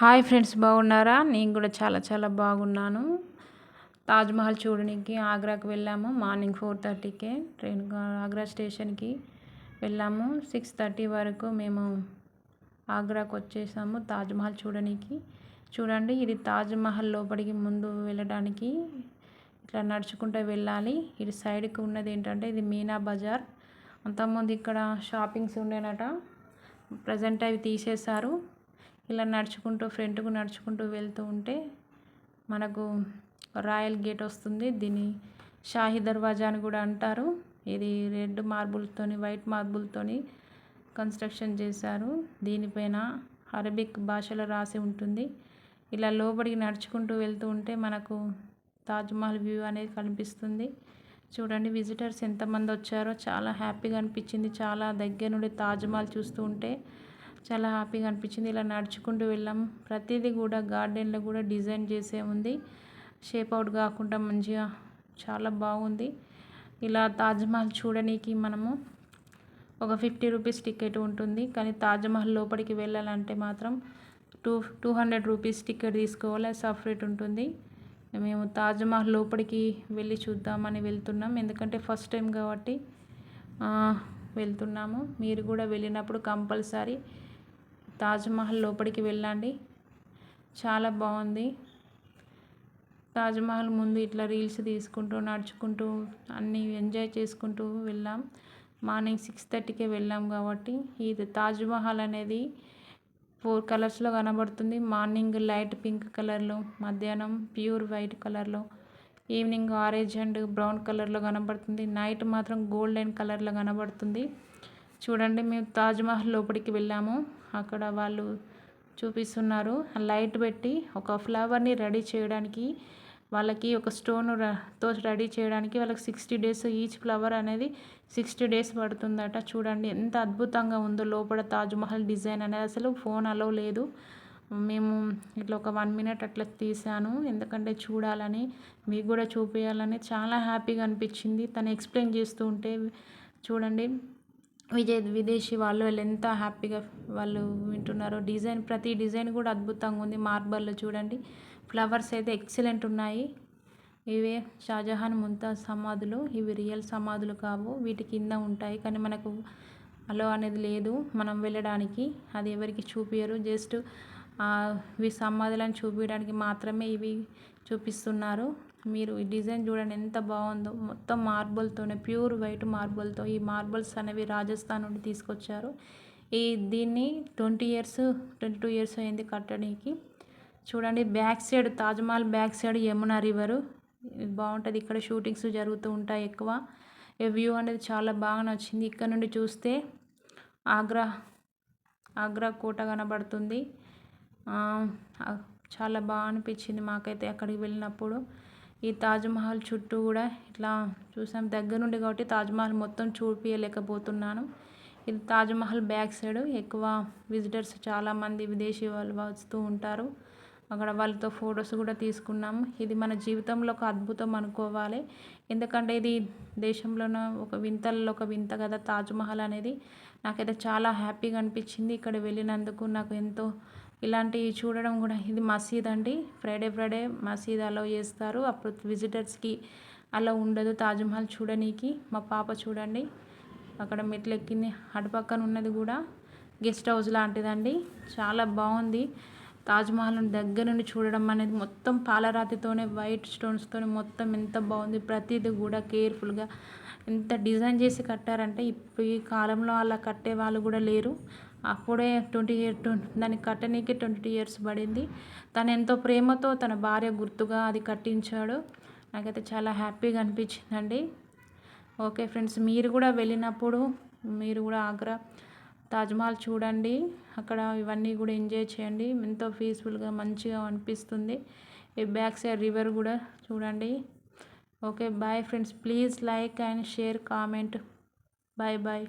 Hi friends బాగున్నారా? నేను కూడా చాలా చాలా బాగున్నాను. తాజ్మహల్ చూడడానికి ఆగ్రాకి వెళ్ళాము. మార్నింగ్ ఫోర్ థర్టీకే ట్రైన్ ఆగ్రా స్టేషన్కి వెళ్ళాము. సిక్స్ థర్టీ వరకు మేము ఆగ్రాకు వచ్చేసాము తాజ్మహల్ చూడడానికి చూడండి ఇది తాజ్మహల్ లోపలికి ముందు వెళ్ళడానికి ఇట్లా నడుచుకుంటూ వెళ్ళాలి. ఇది సైడ్కి ఉన్నది ఏంటంటే ఇది మీనా బజార్. అంతకుముందు ఇక్కడ షాపింగ్స్ ఉండేనట. ప్రజెంట్ అవి తీసేశారు. ఇలా నడుచుకుంటూ ఫ్రంట్కు నడుచుకుంటూ వెళ్తూ ఉంటే మనకు రాయల్ గేట్ వస్తుంది. దీన్ని షాహీ దర్వాజా అని కూడా అంటారు. ఇది రెడ్ మార్బుల్తోని వైట్ మార్బుల్తోని కన్స్ట్రక్షన్ చేశారు. దీనిపైన అరబిక్ భాషలో రాసి ఉంటుంది. ఇలా లోపలికి నడుచుకుంటూ వెళ్తూ ఉంటే మనకు తాజ్మహల్ వ్యూ అనేది కనిపిస్తుంది. చూడండి విజిటర్స్ ఎంతమంది వచ్చారో చాలా హ్యాపీగా అనిపించింది. చాలా దగ్గర నుండి తాజ్మహల్ చూస్తూ ఉంటే చాలా హ్యాపీగా అనిపించింది. ఇలా నడుచుకుంటూ వెళ్ళాం. ప్రతిదీ కూడా గార్డెన్లో కూడా డిజైన్ చేసే ఉంది. షేప్ అవుట్ కాకుండా మంచిగా చాలా బాగుంది. ఇలా తాజ్మహల్ చూడడానికి మనము ఒక ఫిఫ్టీ రూపీస్ టికెట్ ఉంటుంది. కానీ తాజ్మహల్ లోపలికి వెళ్ళాలంటే మాత్రం two two hundred rupees ticket తీసుకోవాలి. సపరేట్ ఉంటుంది. మేము తాజ్మహల్ లోపలికి వెళ్ళి చూద్దామని వెళ్తున్నాం. ఎందుకంటే ఫస్ట్ టైం కాబట్టి వెళ్తున్నాము. మీరు కూడా వెళ్ళినప్పుడు కంపల్సరీ తాజ్మహల్ లోపలికి వెళ్ళండి. చాలా బాగుంది. తాజ్మహల్ ముందు ఇట్లా రీల్స్ తీసుకుంటూ నడుచుకుంటూ అన్నీ ఎంజాయ్ చేసుకుంటూ వెళ్ళాం. మార్నింగ్ సిక్స్ థర్టీకే వెళ్ళాం కాబట్టి ఇది తాజ్మహల్ అనేది ఫోర్ కలర్స్లో కనబడుతుంది. మార్నింగ్ లైట్ పింక్ కలర్లో మధ్యాహ్నం ప్యూర్ వైట్ కలర్లో ఈవినింగ్ ఆరెంజ్ అండ్ బ్రౌన్ కలర్లో కనబడుతుంది. నైట్ మాత్రం గోల్డెన్ కలర్లో కనబడుతుంది. చూడండి మేము తాజ్మహల్ లోపలికి వెళ్ళాము. అక్కడ వాళ్ళు చూపిస్తున్నారు. లైట్ పెట్టి ఒక ఫ్లవర్ని రెడీ చేయడానికి వాళ్ళకి ఒక స్టోన్తో రెడీ చేయడానికి వాళ్ళకి సిక్స్టీ డేస్ ఈచ్ ఫ్లవర్ అనేది సిక్స్టీ డేస్ పడుతుందట. చూడండి ఎంత అద్భుతంగా ఉందో లోపల తాజ్మహల్ డిజైన్ అనేది. అసలు ఫోన్ అలో లేదు. మేము ఇట్లా ఒక వన్ మినిట్ అట్లా తీసాను ఎందుకంటే చూడాలని మీకు కూడా చూపించాలని చాలా హ్యాపీగా అనిపించింది. తను ఎక్స్ప్లెయిన్ చేస్తూ ఉంటే చూడండి. విజయ్ విదేశీ వాళ్ళు వాళ్ళు ఎంత హ్యాపీగా వాళ్ళు వింటున్నారో డిజైన్ ప్రతి డిజైన్ కూడా అద్భుతంగా ఉంది. మార్బల్లో చూడండి. ఫ్లవర్స్ అయితే ఎక్సలెంట్ ఉన్నాయి. ఇవే షాజహాన్ ముంతాజ్ సమాధులు. ఇవి రియల్ సమాధులు కావు. వీటి కింద ఉంటాయి. కానీ మనకు అలో అనేది లేదు. మనం వెళ్ళడానికి. అది ఎవరికి చూపించరు జస్ట్ సమాధులను చూపించడానికి మాత్రమే ఇవి చూపిస్తున్నారు. మీరు ఈ డిజైన్ చూడండి ఎంత బాగుందో. మొత్తం మార్బుల్తోనే ప్యూర్ వైట్ మార్బుల్తో ఈ మార్బుల్స్ అనేవి రాజస్థాన్ నుండి తీసుకొచ్చారు. ఈ దీన్ని twenty years twenty two years అయింది కట్టడానికి. చూడండి back side Taj Mahal back side Yamuna river. బాగుంటుంది. ఇక్కడ షూటింగ్స్ జరుగుతూ ఉంటాయి ఎక్కువ. వ్యూ అనేది చాలా బాగా నచ్చింది. ఇక్కడ నుండి చూస్తే ఆగ్రా ఆగ్రా కోట కనబడుతుంది. చాలా బాగా అనిపించింది మాకైతే అక్కడికి వెళ్ళినప్పుడు. ఈ తాజ్మహల్ చుట్టూ కూడా ఇట్లా చూసాం. దగ్గరుండి కాబట్టి తాజ్మహల్ మొత్తం చూపించలేకపోతున్నాను ఇది తాజ్మహల్ బ్యాక్ సైడ్. ఎక్కువ విజిటర్స్ చాలామంది విదేశీ వాళ్ళు వస్తూ ఉంటారు. అక్కడ వాళ్ళతో ఫొటోస్ కూడా తీసుకున్నాము. ఇది మన జీవితంలో ఒక అద్భుతం అనుకోవాలి. ఎందుకంటే ఇది దేశంలోనే ఒక వింతల్లో ఒక వింత కదా తాజ్మహల్ అనేది. నాకైతే చాలా హ్యాపీగా అనిపించింది ఇక్కడ వెళ్ళినందుకు. నాకు ఎంతో ఇలాంటివి చూడడం కూడా ఇది మసీద్ అండి. ఫ్రైడే ఫ్రైడే మసీద్ అలో చేస్తారు. అప్పుడు విజిటర్స్కి అలా ఉండదు. తాజ్మహల్ చూడనీకి. మా పాప చూడండి. అక్కడ మెట్లు ఎక్కింది. అటుపక్కన ఉన్నది కూడా గెస్ట్ హౌస్ లాంటిదండి. చాలా బాగుంది. తాజ్మహల్ దగ్గర నుండి చూడడం అనేది మొత్తం పాలరాతితోనే వైట్ స్టోన్స్తోనే మొత్తం ఎంత బాగుంది. ప్రతిదీ కూడా కేర్ఫుల్గా ఎంత డిజైన్ చేసి కట్టారంటే ఇప్పుడు ఈ కాలంలో అలా కట్టే వాళ్ళు కూడా లేరు. అప్పుడే ట్వంటీ ఇయర్ దాన్ని కట్టనీకి ట్వంటీ ఇయర్స్ పడింది. తను ఎంతో ప్రేమతో తన భార్య గుర్తుగా అది కట్టించాడు. నాకైతే చాలా హ్యాపీగా అనిపించిందండి. ఓకే ఫ్రెండ్స్ మీరు కూడా వెళ్ళినప్పుడు మీరు కూడా ఆగ్రా తాజ్మహల్ చూడండి. అక్కడ ఇవన్నీ కూడా ఎంజాయ్ చేయండి. ఎంతో పీస్ఫుల్గా మంచిగా అనిపిస్తుంది. ఈ బ్యాక్ సైడ్ రివర్ కూడా చూడండి. Okay bye friends. Please like and share comment. Bye bye.